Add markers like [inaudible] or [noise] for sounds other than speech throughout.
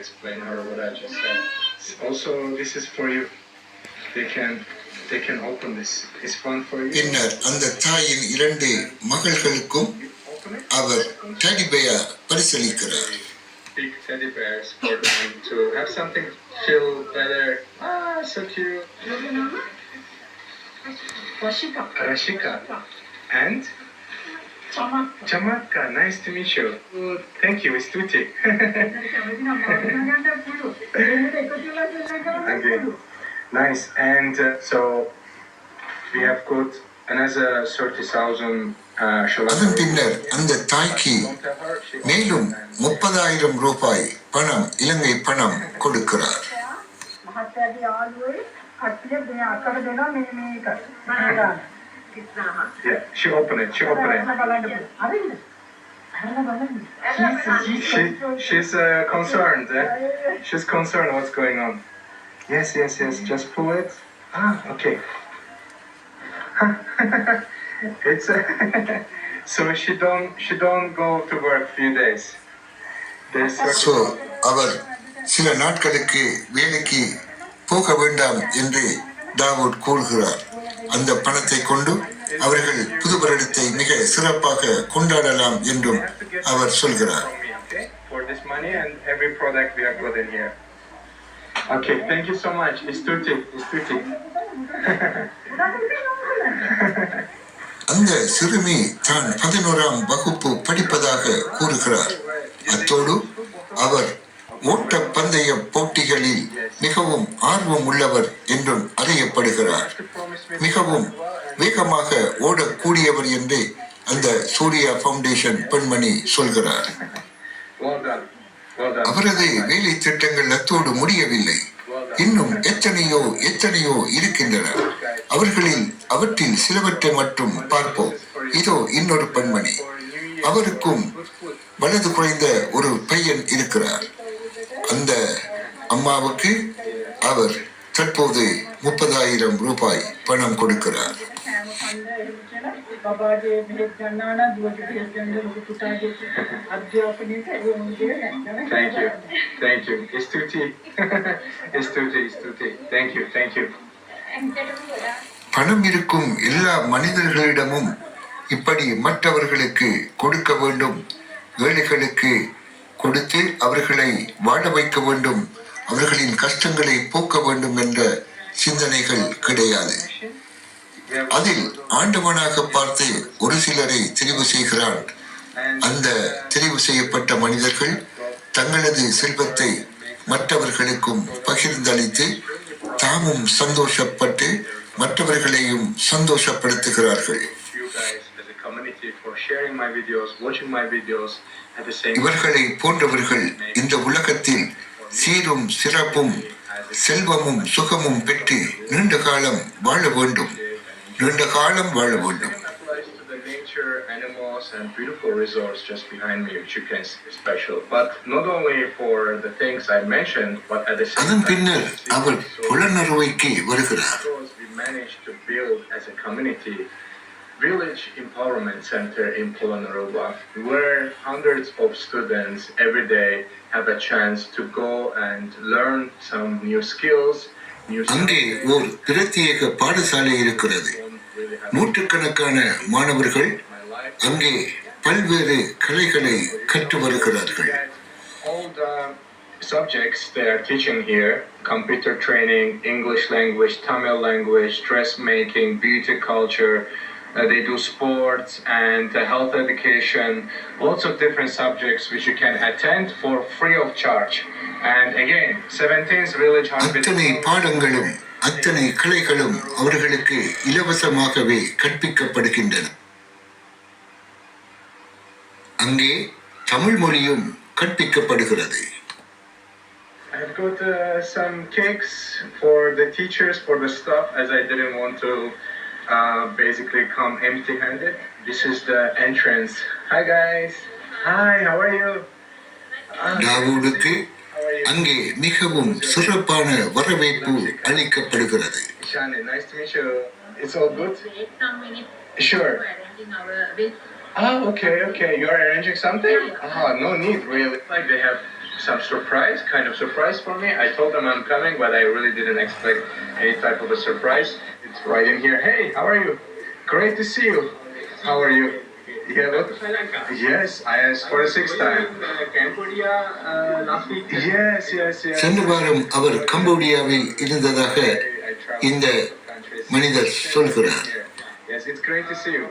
explain her what I just said. Also, this is for you. They can they can open this. It's fun for you. பின்னர் அந்த தாயின் இரண்டு மகள்களுக்கும் You open it. Our டேடிபேயா பரிசளிக்கிறார் Big teddy bears for them to have something to feel better. Ah, so cute. Rashika. Rashika and Çamakkale. Çamakkale. Nice to meet you. Good. Thank you. It's Tuti. okay. Nice. And uh, so we have got another 30,000 அதன் பின்னர் அந்த தாய்க்கு மேலும் முப்பதாயிரம் ரூபாய் பணம் இலங்கை பணம் கொடுக்கிறார் மகாத்மாஜி ஆல்வேஸ் அட்லீஸ்ட் அக்கட தேனா மினிமே Yeah, she open it. She open it. She's, she, she's uh, concerned. Eh? She's concerned what's going on. Yes, yes, yes. Just pull it. Ah, okay. [laughs] it's uh, [laughs] so she don't she don't go to work few days. There's so அவர் சில நாட்களுக்கு வேலைக்கு போக வேண்டாம் என்று தாவூத் கூறுகிறார் அந்த பணத்தை கொண்டு அவர்கள் புது வருடத்தை மிக சிறப்பாக கொண்டாடலாம் என்றும் அவர் சொல்கிறார் okay? Thank you so much. It's tutti. It's tutti. அந்த சிறுமி தான் பதினோராம் வகுப்பு படிப்பதாக கூறுகிறார் அத்தோடு அவர் ஓட்டப்பந்தய போட்டிகளில் மிகவும் ஆர்வம் உள்ளவர் என்றும் அறியப்படுகிறார் To promise me மிகவும் வேகமாக ஓடக்கூடியவர் என்று அந்த சூர்யா பவுண்டேஷன் பெண்மணி சொல்கிறார். அவரது வேலை திட்டங்கள் அத்தோடு முடியவில்லை. இன்னும் எத்தனையோ எத்தனையோ இருக்கின்றன. அவர்களில் அவற்றில் சிலவற்றை மட்டும் பார்ப்போம். இதோ இன்னொரு பெண்மணி. அவருக்கும் வலது குறைந்த ஒரு பையன் இருக்கிறார். அந்த அம்மாவுக்கு அவர் தற்போது முப்பதாயிரம் ரூபாய் பணம் கொடுக்கிறார். பணம் இருக்கும் எல்லா மனிதர்களிடமும் இப்படி மற்றவர்களுக்கு கொடுக்க வேண்டும். ஏழைகளுக்கு கொடுத்து அவர்களை வாழ வைக்க வேண்டும். அவர்களின் கஷ்டங்களை போக்க வேண்டும் என்ற சிந்தனைகள் கிடையாது. அதில் ஆண்டவனாக பார்த்து ஒரு சிலரை தெரிவு செய்கிறான். அந்த தெரிவு செய்யப்பட்ட மனிதர்கள் தங்களது செல்வத்தை மற்றவர்களுக்கும் பகிர்ந்தளித்து தாமும் சந்தோஷப்பட்டு மற்றவர்களையும் சந்தோஷப்படுத்துகிறார்கள். இவர்களை போன்றவர்கள் இந்த உலகத்தில் சீரும் சிறப்பும் செல்வமும் சுகமும் பெற்று நீண்ட காலம் வாழ வேண்டும் நீண்ட காலம் வாழ வேண்டும் animals, and beautiful resorts just behind me, which you can see special. But not only for the things I mentioned, but at the same அதன் time, பின்னர் அவர் புலனறுவைக்கு வருகிறார் we managed to build as a community village empowerment center in Polonnaruwa, where hundreds of students every day have a chance to go and learn some new skills, new அங்கே skills. ஓர் பிரத்யேக பாடசாலை இருக்கிறது Don't really have நூற்றுக்கணக்கான மாணவர்கள் my life. அங்கே பல்வேறு கலைகளை கற்று வருகிறார்கள் All the subjects they are teaching here computer training, English language, Tamil language, dressmaking, beauty culture. Uh, they do sports and uh, health education, lots of different subjects which you can attend for free of charge. And again, 17th village அத்தனை hospital. பாடங்களும் அத்தனை கலைகளும் அவர்களுக்கு இலவசமாகவே கற்பிக்கப்படுகின்றன அங்கே தமிழ் மொழியும் கற்பிக்கப்படுகிறது I've got uh, some cakes for the teachers, for the staff, as I didn't want to uh, basically come empty handed. This is the entrance. Hi, guys. Hi, how are you? Ah, தாவூடுக்கு how are you? அங்கே மிகவும் சிறப்பான வரவேற்பு அளிக்கப்படுகிறது Shani, nice to meet you. It's all good? Wait some minutes. Sure. We're arranging our with Ah, okay, okay. You're arranging something? Ah, no need, really. Like they have some surprise, kind of surprise for me. I told them I'm coming, but I really didn't expect any type of a surprise. It's right in here. Hey, how are you? Great to see you. How are you? Yeah. Yes, I asked for the sixth time. Cambodia uh, last week. Yes, yes, yes. சென்ற வாரம் அவர் கம்போடியாவில் இருந்ததாக இந்த. மனிதர் சொல்கிறார் Yes, it's great to see you.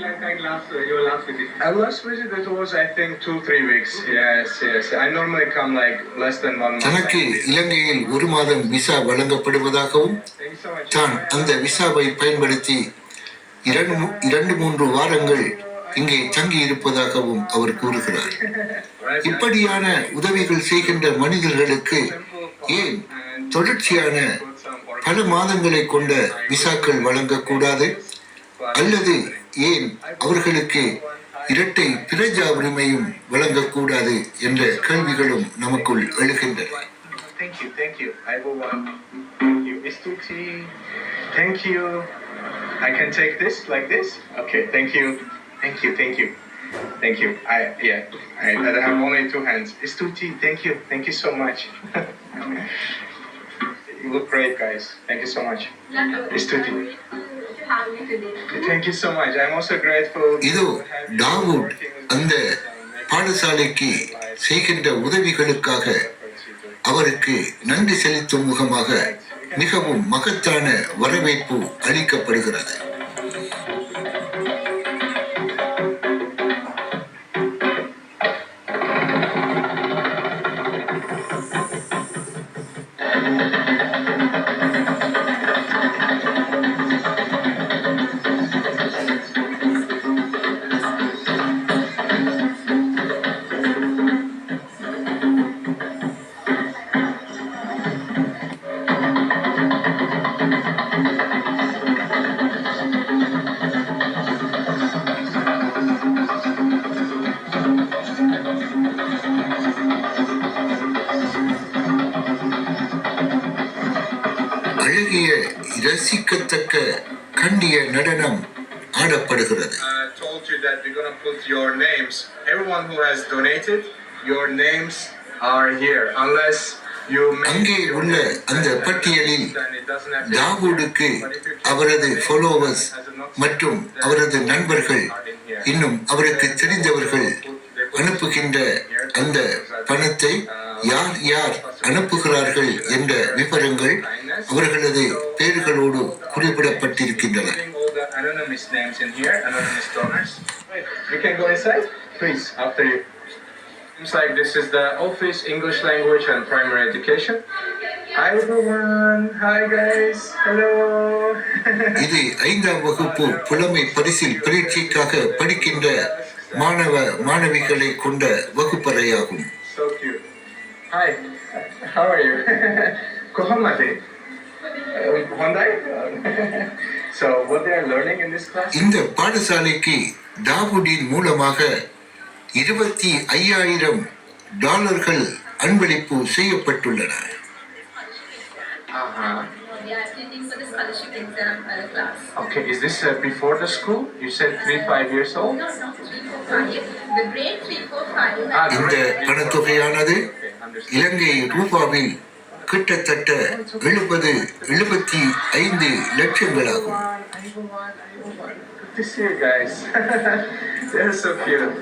Last uh, your last visit? I last visit it was I think two three weeks. Yes, yes. I normally come like less than one month. தனக்கு இலங்கையில் ஒரு மாதம் visa வழங்கப்படுவதாகவும். தான் அந்த விசாவை பயன்படுத்தி இரண்டு இரண்டு மூன்று வாரங்கள் இங்கே தங்கி இருப்பதாகவும் அவர் கூறுகிறார் இப்படியான உதவிகள் செய்கின்ற மனிதர்களுக்கு ஏன் தொடர்ச்சியான பல மாதங்களை கொண்ட விசாக்கள் வழங்கக்கூடாது அல்லது ஏன் அவர்களுக்கு இரட்டை பிரஜா உரிமையும் வழங்கக்கூடாது என்ற கேள்விகளும் நமக்குள் எழுகின்றன Thank you, thank you. I will. Uh, thank you, Miss Tuti. Thank you. I can take this like this. Okay, thank you, thank you, thank you, thank you. I yeah. I, I have only two hands. Miss Tuti, thank you, thank you so much. [laughs] you look great, guys. Thank you so much. Miss Tuti. Have me today. Thank you so much. I'm also grateful. இதோ தாவூத் அந்த um, பாடசாலைக்கு செய்கின்ற உதவிகளுக்காக. அவருக்கு நன்றி செலுத்தும் முகமாக மிகவும் மகத்தான வரவேற்பு அளிக்கப்படுகிறது ரசிக்கத்தக்க கண்டிய நடனம் ஆடப்படுகிறது uh, told you that we're gonna put your names. Everyone who has donated, your names are here. Unless you make அங்கே உள்ள அந்த பட்டியலில் தாவூடுக்கு அவரது ஃபாலோவர்ஸ் மற்றும் அவரது நண்பர்கள். இன்னும் அவருக்கு தெரிந்தவர்கள் அனுப்புகின்ற. அந்த பணத்தை யார் யார் அனுப்புகிறார்கள் என்ற விவரங்கள் அவர்களது பெயர்களோடு குறிப்பிடப்பட்டிருக்கின்றன. Seems like this is the office, English language and primary education. Hi everyone, hi guys, hello. இது ஐந்தாம் வகுப்பு புலமை பரிசில் பரீட்சைக்காக படிக்கின்ற மாணவ மாணவிகளை கொண்ட வகுப்பறையாகும் so cute. Hi, how are you? Kohamade. இந்த பாடசாலைக்கு தாவூடின் மூலமாக இருபத்தி ஐயாயிரம் டாலர்கள் அன்பளிப்பு செய்யப்பட்டுள்ளன Uh-huh. They are attending for the scholarship exam uh, class. Okay, is this uh, before the school? You said three, five years old? No, no, three, four, five. The grade three, four, five. Ah, இந்த. பணத்தொகையானது. இலங்கை ரூபாவில் கிட்டத்தட்ட எழுபது எழுபத்தி ஐந்து லட்சங்களாகும் Good to see you guys. They're so cute.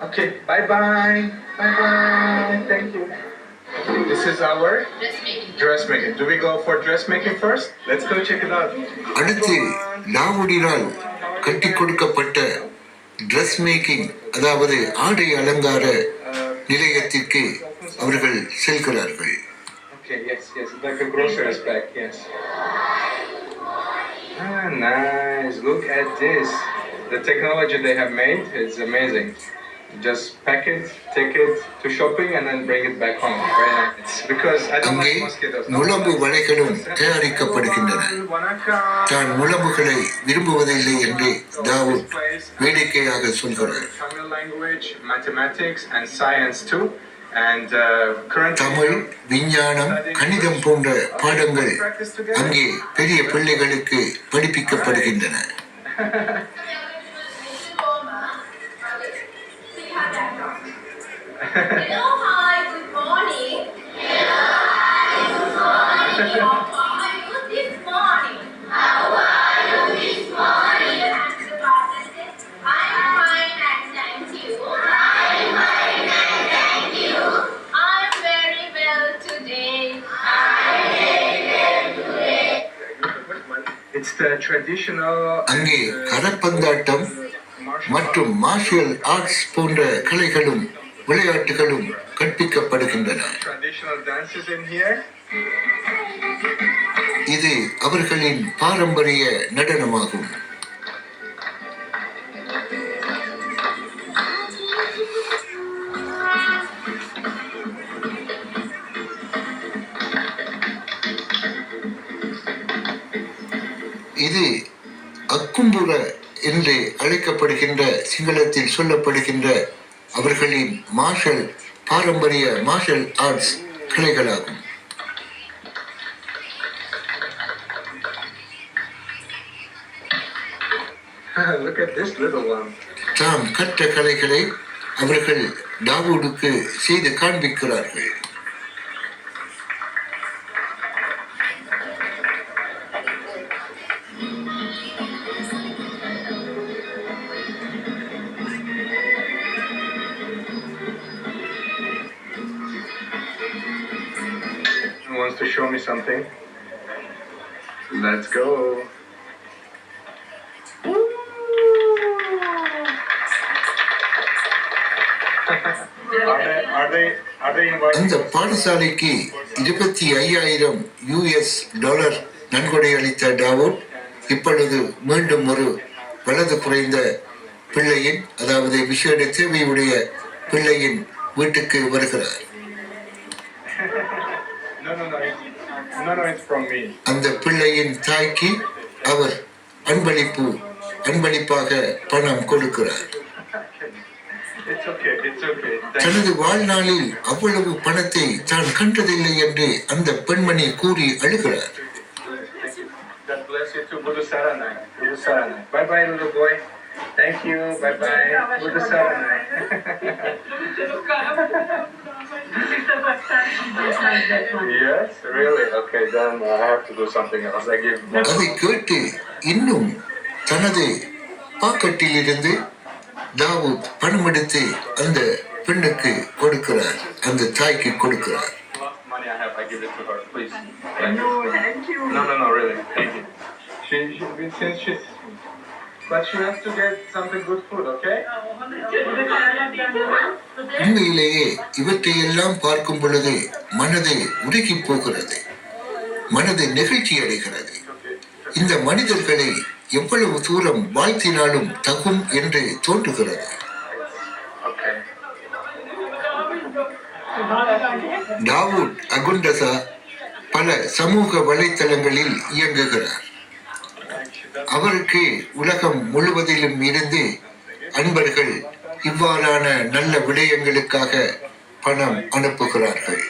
Okay, bye bye. Bye bye. Thank you. This is our Dressmaking. dressmaking. Do we go for dressmaking first? Let's go check it out. அடுத்து லாவுடினால் கட்டி கொடுக்கப்பட்ட dress making அதாவது ஆடை அலங்கார Uh, நிலையத்திற்கு அவர்கள் செல்கிறார்கள் okay, yes, yes, like a groceries bag, yes. Ah, nice. Look at this. The technology they have made is amazing. Just pack it, take it to shopping, and then bring it back home. Very nice. Because I don't அங்கே like mosquitoes. நுளம்பு வலைகளும் தயாரிக்கப்படுகின்றன Vanakkam. தான் நுளம்புகளை விரும்புவதில்லை என்று தாவூத் வேடிக்கையாக சொல்கிறார் Tamil language, mathematics, and science too. And uh, Tamil விஞ்ஞானம் கணிதம் போன்ற பாடங்கள். அங்கே பெரிய பிள்ளைகளுக்கு படிப்பிக்கப்படுகின்றன [laughs] [laughs] அங்கே கரப்பந்தாட்டம் மற்றும் மார்ஷியல் ஆர்ட்ஸ் போன்ற கலைகளும் விளையாட்டுகளும் கற்பிக்கப்படுகின்றன. இது அவர்களின் பாரம்பரிய நடனமாகும். அழைக்கப்படுகின்ற சிங்களத்தில் சொல்லப்படுகின்ற அவர்களின் மார்ஷல் பாரம்பரிய மார்ஷல் ஆர்ட்ஸ் [laughs] one. தாம் கற்ற கலைகளை அவர்கள் தாவூடுக்கு செய்து காண்பிக்கிறார்கள் wants to show me something? Let's go. அந்த பாடசாலைக்கு இருபத்தி ஐயாயிரம் யுஎஸ் டாலர் நன்கொடை அளித்த டாவூட் இப்பொழுது மீண்டும் ஒரு வலது குறைந்த பிள்ளையின் அதாவது விசேட தேவையுடைய பிள்ளையின் வீட்டுக்கு வருகிறார் No no no it's, no no it's from me. அந்த பிள்ளையின் தாய்க்கு அவர் அன்பளிப்பு அன்பளிப்பாக பணம் கொடுக்கிறார் தனது வாழ்நாளில் அவ்வளவு பணத்தை தான் கண்டதில்லை என்று அந்த பெண்மணி கூறி அழுகிறார். Thank you. Bye bye. This is the first time she goes like that one. yes, really? Okay, then I have to do something else. I give அதை கேட்டு இன்னும் தனது பாக்கெட்டில் இருந்து தாவூத் பணம் எடுத்து அந்த பெண்ணுக்கு கொடுக்கிறார் அந்த தாய்க்கு கொடுக்கிறார் last money I have, I give it to her. Please. No, thank you. No, no, no, really. Thank you. She, she since she's, but she has to get something good food, okay? உண்மையிலேயே இவற்றையெல்லாம் பார்க்கும் பொழுது மனது உருகி போகிறது மனது நெகிழ்ச்சி அடைகிறது இந்த மனிதர்களை எவ்வளவு தூரம் வாழ்த்தினாலும் தகும் என்று தோன்றுகிறது. தாவூட் அகுண்டசா பல சமூக வலைத்தளங்களில் இயங்குகிறார் அவருக்கு உலகம் முழுவதிலும் இருந்து அன்பர்கள் இவ்வாறான நல்ல விடயங்களுக்காக பணம் அனுப்புகிறார்கள்.